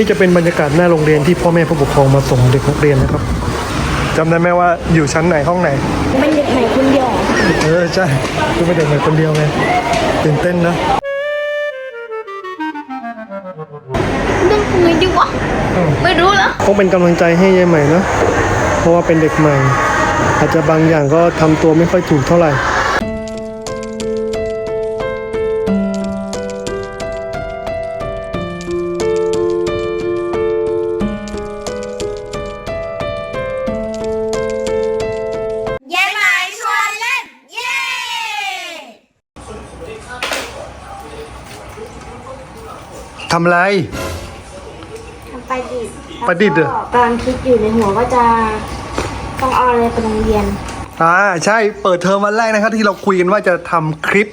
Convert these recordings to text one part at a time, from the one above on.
นี่จะเป็นบรรยากาศหน้าโรงเรียนที่พ่อแม่ผู้ปกครองมาส่งเด็กนักเรียนนะครับจำได้ไหมว่าอยู่ชั้นไหนห้องไหน เป็นเด็กใหม่คนเดียว เออใช่คือเป็นเด็กใหม่คนเดียวไงตื่นเต้นนะเรื่องคุยดีวะ ไม่รู้แล้วต้องเป็นกำลังใจให้ยายใหม่นะเพราะว่าเป็นเด็กใหม่ อาจจะบางอย่างก็ทำตัวไม่ค่อยถูกเท่าไหร่ำอะไร ทำไปดิษฐ์ประดิษฐ์เหรอ แล้วก็กำลังคิดอยู่ในหัวว่าจะต้องเอาอะไรไปโรงเรียน อ่าใช่เปิดเทอมวันแรกนะครับที่เราคุยกันว่าจะทำคลิป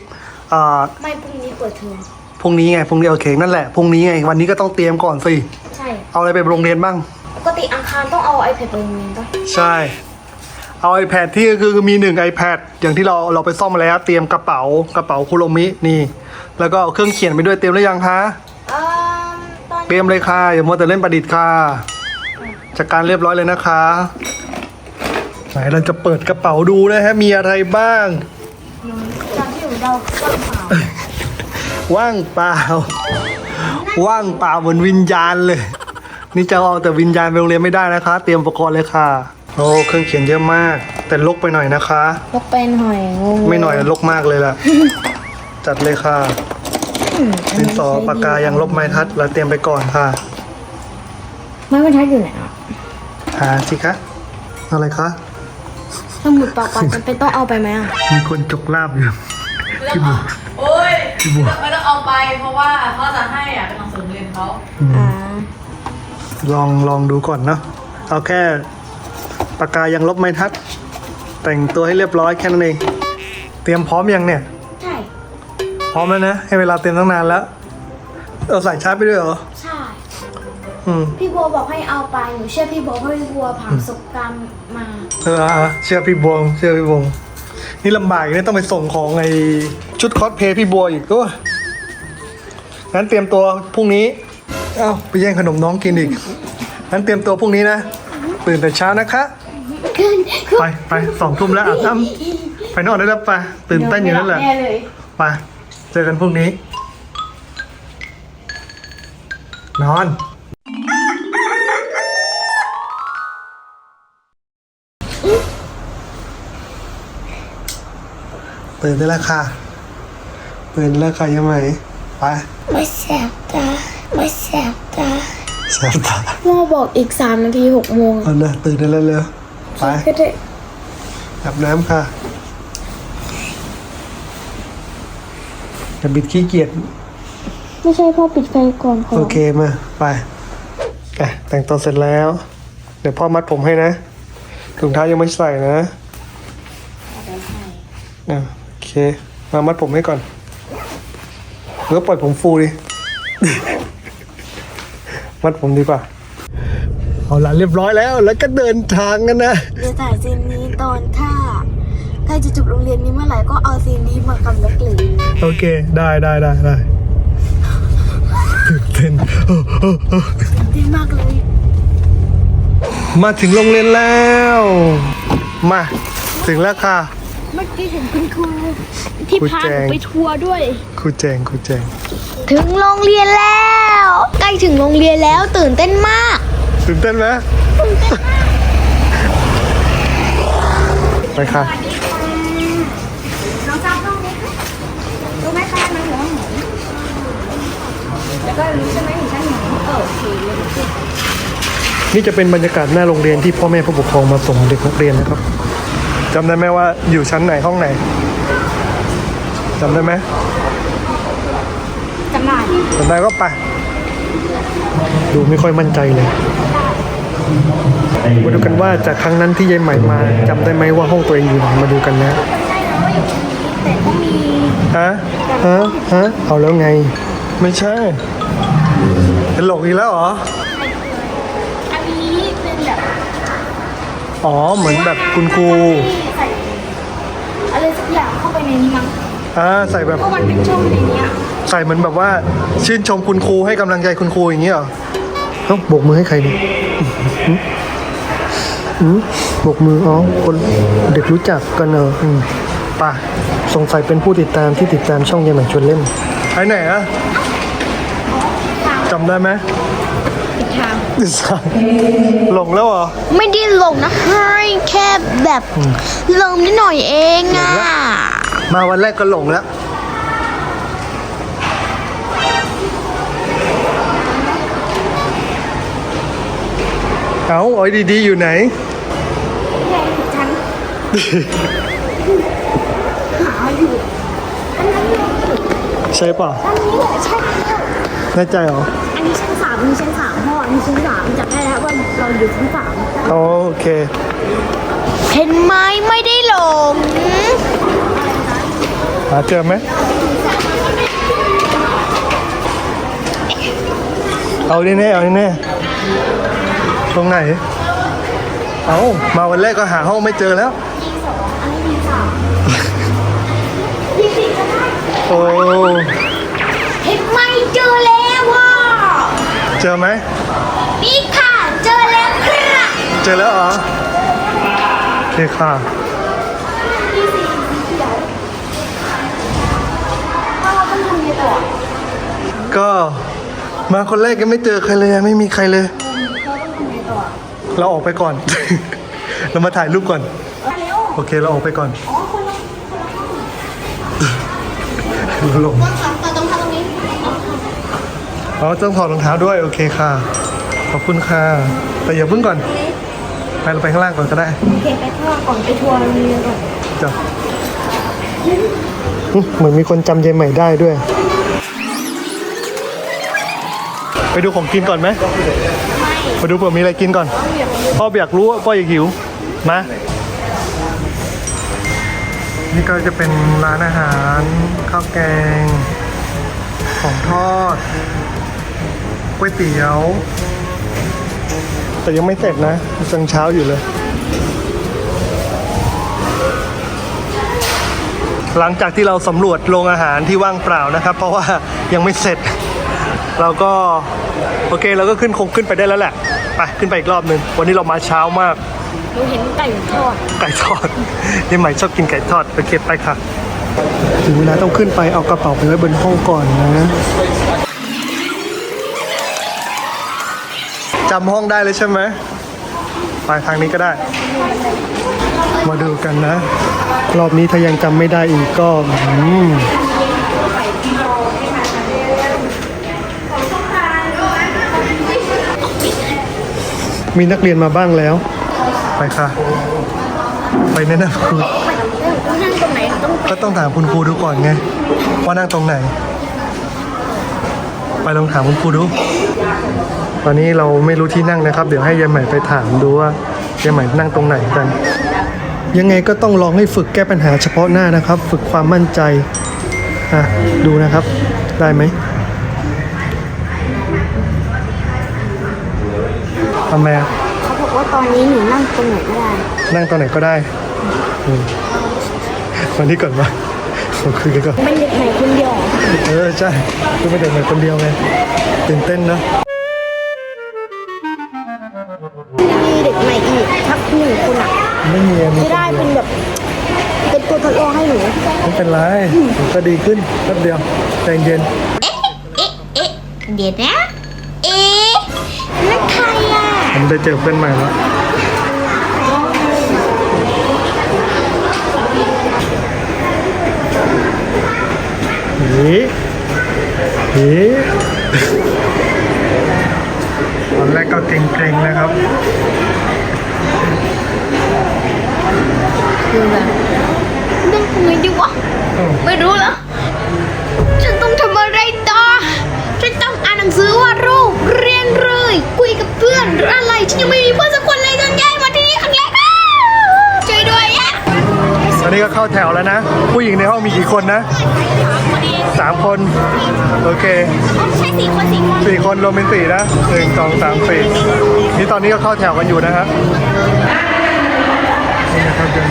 อ่าไม่พรุ่งนี้เปิดเทอมพรุ่งนี้ไงพรุ่งนี้โอเคนั่นแหละพรุ่งนี้ไงวันนี้ก็ต้องเตรียมก่อนสิใช่ เอาอะไรไปโรงเรียนบ้าง ปกติอังคารต้องเอา iPad ไปโรงเรียนปะใช่ เอา iPad ที่คือมีหนึ่ง iPad อย่างที่เราเราไปซ่อมมาแล้ว เตรียมกระเป๋ากระเป๋าคุโรมินี่ แล้วก็เอาเครื่องเขียนไปด้วยเตรียมหรือยังคะ เอ่อตอนเตรียมเลยค่ะ อย่ามัวแต่เล่นประดิษฐ์ค่ะจัดการเรียบร้อยเลยนะคะ ไหนเราจะเปิดกระเป๋าดูนะฮะ มีอะไรบ้างตอนที่หนูเดาก็เปล่าว่างเปล่า ว่างเปล่าเหมือนวิญญาณเลย นี่จะเอาแต่วิญญาณไปโรงเรียนไม่ได้นะคะ เตรียมอุปกรณ์เลยค่ะ โอ้เครื่องเขียนเยอะมาก แต่ลกไปหน่อยนะคะ ลกเป็นหอยงงไม่หน่อยลกมากเลยล่ะ จัดเลยค่ะ ดินสอปากกายังลบไม้ทัด เราเตรียมไปก่อนค่ะ ไม่บรรทัดอยู่ไหนอะหาสิคะ อะไรคะ สมุดปากกาจำเป็นต้องเอาไปไหมอะมีคนจกลาบอยู่ที่บัวโอ้ยที่บัวไม่ต้องเอาไปเพราะว่าเขาจะให้อะเป็นหนังสือโรงเรียนเขาอ่าลองลองดูก่อนเนาะเอาแค่ปากกายังลบไม้ทัด แต่งตัวให้เรียบร้อยแค่นั้นเอง เตรียมพร้อมยังเนี่ยใช่ พร้อมแล้วนะ ให้เวลาเตรียมตั้งนานแล้วเอาใส่ชาร์จไปด้วยเหรอ ใช่ อืม พี่บัวบอกให้เอาไป หนูเชื่อพี่บัวเพราะพี่บัวผ่านประสบการณ์มา เอออะเชื่อพี่บวงเชื่อพี่บวงนี่ลำบากเนี่ยต้องไปส่งของไอชุดคอสเพลย์พี่บัวอีกก็งั้นเตรียมตัวพรุ่งนี้ เอ้าไปแย่งขนมน้องกินอีกงั้นเตรียมตัวพรุ่งนี้นะตื่นแต่เช้านะคะ ไปไปสองทุ่มแล้วอาบน้ำไปนอนได้แล้วไปตื่นเต้นอยู่นั่นแหละแน่เลย ไป เจอกันพรุ่งนี้ นอนตื่นได้แล้วค่ะตื่นแล้วค่ะยังไงไปไม่แสบตาไม่แสบตาแสบตาพ่อบอกอีกสามนาทีหกโมงเอาเลยตื่นได้แล้วเร็วไปก็ได้อาบน้ำค่ะ จะบิดขี้เกียจไม่ใช่พ่อปิดไฟก่อนขอโอเคมาไปอะแต่งตัวเสร็จแล้ว เดี๋ยวพ่อมัดผมให้นะถุงเท้ายังไม่ใส่นะอะโอเค มามัดผมให้ก่อนหรือว่าปล่อยผมฟูดิ มัดผมดีกว่า เอาละเรียบร้อยแล้ว แล้วก็เดินทางกันนะ เดี๋ยวถ่ายซีนนี้ตอนถ้า ใกล้จะจบโรงเรียนนี้เมื่อไหร่ก็เอาซีนนี้มากับนักเรียนโอเค ได้ได้ได้ได้ตื่นเต้นโอ้โอ้โอ้ดีมากเลย มาถึงโรงเรียนแล้ว มา ถึงแล้วค่ะเมื่อกี้เห็นคุณครูที่ครูพาแจหนูงไปทัวร์ด้วย ครูแจงครูแจง ถึงโรงเรียนแล้ว ใกล้ถึงโรงเรียนแล้วตื่นเต้นมาก ตื่นเต้นไหมไปค่ะ น้องจ้าต้องไหมคะรู้ไหมคะน้องหัวหมู แล้วก็รู้ใช่ไหมถึงชั้นหมูเออโอเคเลยนี่จะเป็นบรรยากาศหน้าโรงเรียนที่พ่อแม่ผู้ปกครองมาส่งเด็กนักเรียนนะครับจำได้ไหมว่าอยู่ชั้นไหนห้องไหนจำได้ไหมจำได้จำได้ก็ไปดูไม่ค่อยมั่นใจเลยมาดูกันว่าจากครั้งนั้นที่ยายใหม่มาจำได้ไหมว่าห้องตัวเองอยู่ไหนมาดูกันนะแต่ก็มีฮะฮะฮะเอาแล้วไง ไม่ใช่ ตลกอีกแล้วเหรอ อันนี้เป็นแบบอ๋อ เหมือนแบบคุณครูใส่อะไรสักอย่างเข้าไปในนี้มั้งอ่าใส่แบบเพราะมันเป็นช่องในเนี้ยใส่เหมือนแบบว่า ชื่นชมคุณครูให้กำลังใจคุณครูอย่างนี้เหรอใเอ้าโบกมือให้ใครเนี่ยอืมอืมโบกมืออ๋อคนเด็กรู้จักกันเนอะอืมป่ะสงสัยเป็นผู้ติดตามที่ติดตามช่องยายใหม่ชวนเล่นไปไหนอะ จำได้ไหมทาง หลงแล้วเหรอ ไม่ได้ลงนะเฮ้ยแค่แบบลงนิดหน่อยเองอะมาวันแรกก็หลงแล้ว เอาเอ้อยดีๆ อยู่ไหน ฉันหาอยู่ใช่ป่ะ อันนี้แหละใช่ แล้วแน่ใจเหรอ อันนี้ชั้นสามอันนี้ชั้นสามพ่ออันนี้ชั้นสามจำได้แล้วว่าเราอยู่ชั้นสามโอเค เห็นไหมไม่ได้หลงหาเจอไหมเอาแน่ๆเอาแน่ๆตรงไหน เอามาวันแรกก็หาห้องไม่เจอแล้ว โอ้ เห็นไหมเจอแล้วว่ะ เจอไหมนี่ค่ะ เจอแล้วค่ะเจอแล้วเหรอโอเคค่ะก็มาคนแรกยังไม่เจอใครเลยไม่มีใครเลย เราออกไปก่อน เรามาถ่ายรูปก่อน โอเคเราออกไปก่อนเราหลงต่อตรงทางตรงนี้ อ๋อต้องถอดรองเท้าด้วยโอเคค่ะ ขอบคุณค่ะ แต่อย่าเพิ่งก่อน ไปเราไปข้างล่างก่อนก็ได้ โอเคไปข้างล่างก่อนไปทัวร์โรงเรียนก่อนจ้ะอื้อเหมือนมีคนจำยายใหม่ได้ด้วย ไปดูของกินก่อนไหมไปดูเผื่อมีอะไรกินก่อน พ่ออยากรู้ว่าพ่ออยากหิวมานี่ก็จะเป็นร้านอาหารข้าวแกงของทอด ก๋วยเตี๋ยว แต่ยังไม่เสร็จนะยังเช้าอยู่เลย หลังจากที่เราสำรวจโรงอาหารที่ว่างเปล่านะครับ เพราะว่ายังไม่เสร็จ เราก็ โอเคเราก็ขึ้นคงขึ้นไปได้แล้วแหละ ไปขึ้นไปอีกรอบหนึ่งวันนี้เรามาเช้ามาก หนูเห็นไก่ทอด ไก่ทอดยี่ใหม่ชอบกินไก่ทอดโอเคไปค่ะ ถึงเวลาต้องขึ้นไปเอากระเป๋าไปไว้บนห้องก่อนนะ จำห้องได้เลยใช่ไหมไปทางนี้ก็ได้ มาดูกันนะ รอบนี้ถ้ายังจำไม่ได้อีกก็อืมมีนักเรียนมาบ้างแล้ว ไปค่ะ ไปแนะนำครูนั่งตรงไหนต้องก็ต้องถามคุณครูดูก่อนไง ว่านั่งตรงไหน ไปลองถามคุณครูดู ตอนนี้เราไม่รู้ที่นั่งนะครับ เดี๋ยวให้ยายใหม่ไปถามดูว่ายายใหม่นั่งตรงไหนกัน ยังไงก็ต้องลองให้ฝึกแก้ปัญหาเฉพาะหน้านะครับ ฝึกความมั่นใจอะดูนะครับ ได้ไหมทำไมอะเขาบอกว่าตอนนี้หนูนั่งตรงไหนก็ได้ นั่งตรงไหนก็ได้อืมวันนี้ก่อนมา ผมคุยกันก่อนเป็นเด็กใหม่คนเดียวเหรอเออใช่คือไม่เด็กเหมือนคนเดียวไงตื่นเต้นนะมีเด็กใหม่อีกทักหนึ่งคนอะไม่มีอะมีจะได้เป็นแบบเป็นตัวทดลองให้หนูไม่เป็นไรมันก็ดีขึ้นแป๊บเดียวใจเย็นเอ๊ะเอ๊ะเดี๋ยวนะเอ๊ะนั่นใครอะผมได้เจอเพื่อนใหม่แล้ว เฮ้เฮ้ตอนแรกก็เกรงๆนะครับนั่งตรงไหนดีวะอ้าวไม่รู้แล้ว ฉันต้องทำอะไรต่อ ฉันต้องอ่านหนังสือวาดรูปเรียนเลย คุยกับเพื่อนหรืออะไร ฉันยังไม่มีเพื่อนสัก ก็เข้าแถวแล้วนะ ผู้หญิงในห้องมีกี่คนนะสามคน โอเคใช่สี่คนสี่คนสี่คนรวมเป็นสี่นะหนึ่งสองสามสี่นี่ตอนนี้ก็เข้าแถวกันอยู่นะครับนี่นะครับเดิน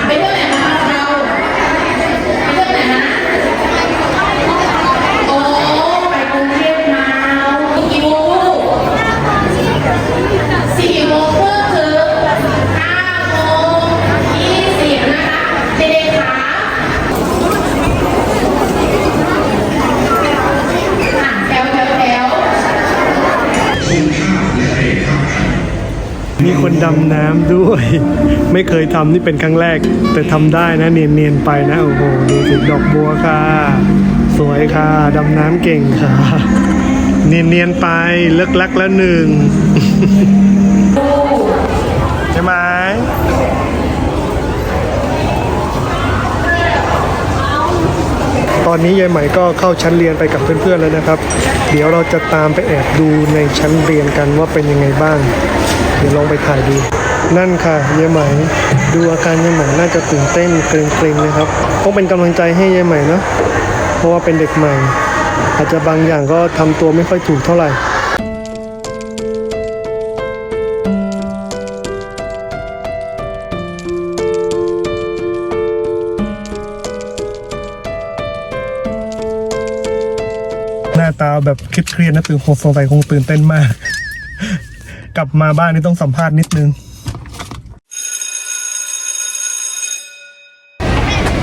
ด ยไม่เคยทำนี่เป็นครั้งแรก แต่ทำได้นะเนียนๆไปนะโอ้โหดูสิดอกบัวค่ะ สวยค่ะดำน้ำเก่งค่ะ เนียนๆไปเลิกลักแล้วหนึ่งใช่ไหมตอนนี้ยายไหม่ก็เข้าชั้นเรียนไปกับเพื่อนๆแล้วนะครับ เดี๋ยวเราจะตามไปแอบดูในชั้นเรียนกันว่าเป็นยังไงบ้าง เดี๋ยวลองไปถ่ายดู นั่นค่ะยายไหมดูอาการยายไหมน่าจะตื่นเต้นเกรงๆนะครับต้องเป็นกำลังใจให้ยายไหมเนาะเพราะว่าเป็นเด็กใหม่ อาจจะบางอย่างก็ทำตัวไม่ค่อยถูกเท่าไหร่หน้าตาแบบเครียดๆนะตื่นคงสงสัยคงตื่นเต้นมาก กลับมาบ้านนี่ต้องสัมภาษณ์นิดนึง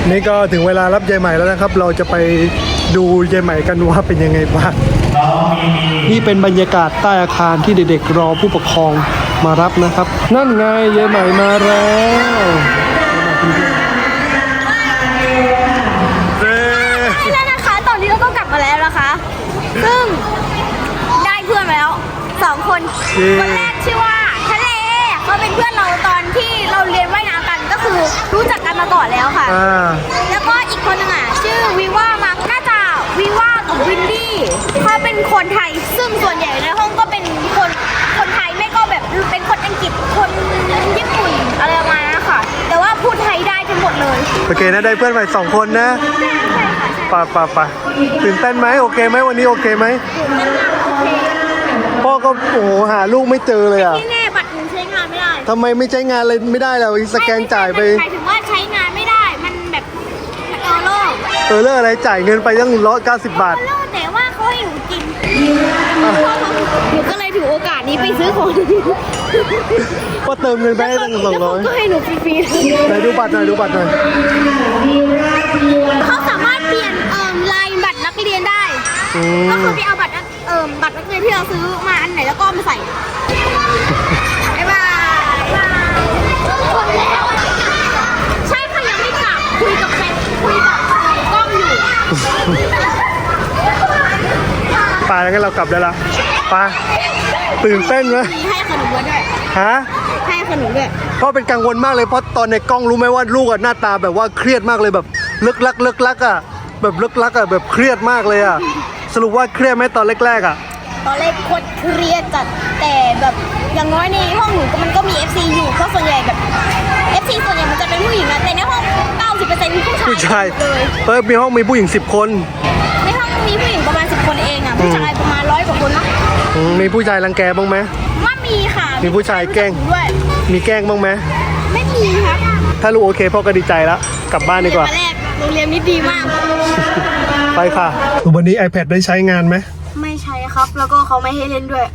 นี่ก็ถึงเวลารับยายใหม่แล้วนะครับ เราจะไปดูยายใหม่กันว่าเป็นยังไงบ้าง นี่เป็นบรรยากาศใต้อาคารที่เด็กๆรอผู้ปกครองมารับนะครับ นั่นไงยายใหม่มาแล้วเย้แล้วนะคะ ตอนนี้เราก็กลับมาแล้วนะคะ ซึ่งได้เพื่อนมาแล้วสองคนคนแรก รู้จักกันมาก่อนแล้วค่ะ อ่า แล้วก็อีกคนหนึงอะ ชื่อวิว่ามังน่าจะวิว่ากับวินดี้เขาเป็นคนไทยซึ่งส่วนใหญ่ในห้องก็เป็นคนคนไทยไม่ก็แบบเป็นคนอังกฤษคนญี่ปุ่นอะไรประมาณนั้นค่ะ แต่ว่าพูดไทยได้ทั้งหมดเลยโอเคนะได้เพื่อนใหม่สองคนนะใช่ค่ะใช่ป่ะป่ะป่ะตื่นเต้นไหมโอเคไหมวันนี้โอเคไหมโอเคพ่อก็โอ้โหหาลูกไม่เจอเลยอะ ที่แน่ ทำไมไม่ใช้งานเลยไม่ได้แล้วสแกนจ่ายไป หมายถึงว่าใช้งานไม่ได้ มันแบบมันเออโล่เออเลอร์อะไรจ่ายเงินไปตั้งร้อยเก้าสิบบาท โล่แต่ว่าเขาให้หนูกินหนูก็เลยถือโอกาสนี้ไปซื้อของก็เติมเงินไปให้ตั้งสองแล้วร้เขาอยก็ให้หนูฟรีๆไหนดูบัตรหน่อยดูบัตรหน่อยเขาสามารถเปลี่ยนเอ่อลายบัตรนักเรียนได้ อืก็มคือไปเอาบัตรนักเอ่อบัตรนักเรียนที่เราซื้อมาอันไหนแล้วก็เอามาใส่บ๊ายบายคนแล้วใช่ค่ะยังไม่กลับคุยกับแฟนคุยกับกล้องอยู่ ไปแล้ว งั้นเรากลับได้ละไปตื่นเต้นไหมมีให้ขนมด้วย ฮะ ให้ขนมด้วยพ่อเป็นกังวลมากเลยเพราะตอนในกล้องรู้ไหมว่าลูกอะหน้าตาแบบว่าเครียดมากเลยแบบลึกลักลึกลักอะแบบลึกลักอะแบบเครียดมากเลยอะสรุปว่าเครียดไหมตอนแรกๆอะตอนแรกโคตรเครียดจัดแต่แบบอย่างน้อยในห้องหนูก็มันก็มี FC อยู่เพราะส่วนใหญ่แบบ FC ส่วนใหญ่มันจะเป็นผู้หญิงนะแต่ในห้อง90%มีผู้ชายผู้ชายเลยเออมีห้องมีผู้หญิงสิบคน ในห้องมีผู้หญิง ผู้ชายประมาณร้อยกว่าคนนะอืมมีผู้ชายรังแกบ้างไหม ว่ามีค่ะมีผู้ชายแกล้ง ด้วย มีแกล้งบ้างไหม ไม่มีครับถ้าลูกโอเคพ่อก็ดีใจแล้ว กลับบ้านดีกว่า เรียนมาแรกโรงเรียนนี้ดีมาก ไปค่ะวันนี้ iPad ได้ใช้งานไหม ไม่ใช่ครับ แล้วก็เขาไม่ให้เล่นด้วย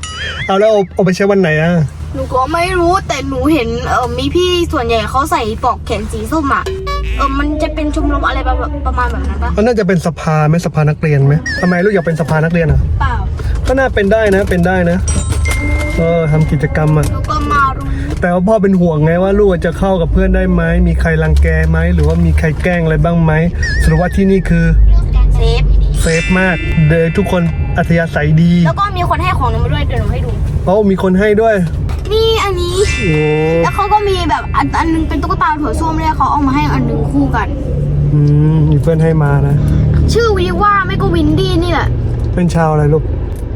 เอาแล้วเอาเอาไปใช้วันไหนอะ หนูก็ไม่รู้แต่หนูเห็นเออมีพี่ส่วนใหญ่เขาใส่ปลอกแขนสีส้มอะเออมันจะเป็นชมรมอะไรประมาณประมาณแบบนั้นปะมันน่าจะเป็นสภาไหมสภานักเรียนไหมทำไมลูกอยากเป็นสภานักเรียนอะ เปล่าก็น่าเป็นได้นะเป็นได้นะเออทำกิจกรรมอะแล้วก็มารู้แต่ว่าพ่อเป็นห่วงไงว่าลูกจะเข้ากับเพื่อนได้ไหมมีใครรังแกไหมหรือว่ามีใครแกล้งอะไรบ้างไหมสรุปว่าที่นี่คือเซฟเซฟมากเดยทุกคนอัธยาศัยดี แล้วก็มีคนให้ของหนูมาด้วยเดี๋ยวหนูให้ดูเพราะมีคนให้ด้วย นี่อันนี้ โอ้แล้วเขาก็มีแบบอันอันนึงเป็นตุ๊กตาถั่วส้วมเลยเขาเอามาให้อันหนึงคู่กัน อืมมีเพื่อนให้มานะ ชื่อวิว่าไม่ก็วินดี้นี่แหละ เป็นชาวอะไรลูก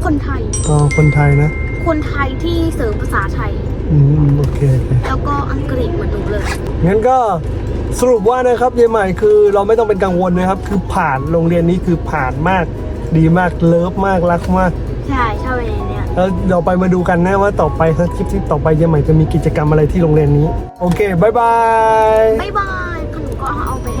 คนไทย อ๋อคนไทยนะ คนไทยที่เสริมภาษาไทย อืมโอเคโอเค แล้วก็อังกฤษเหมือนหนูเลย งั้นก็สรุปว่านะครับยายใหม่คือเราไม่ต้องเป็นกังวลนะครับ คือผ่านโรงเรียนนี้คือผ่านมากดีมากเลิฟมากรักมาก ใช่ชอบในเนี้ย แล้วเราไปมาดูกันนะว่าต่อไปถ้าคลิปที่ต่อไปยายใหม่จะมีกิจกรรมอะไรที่โรงเรียนนี้ โอเคบายบายบายบายขนมก็เอาไปให้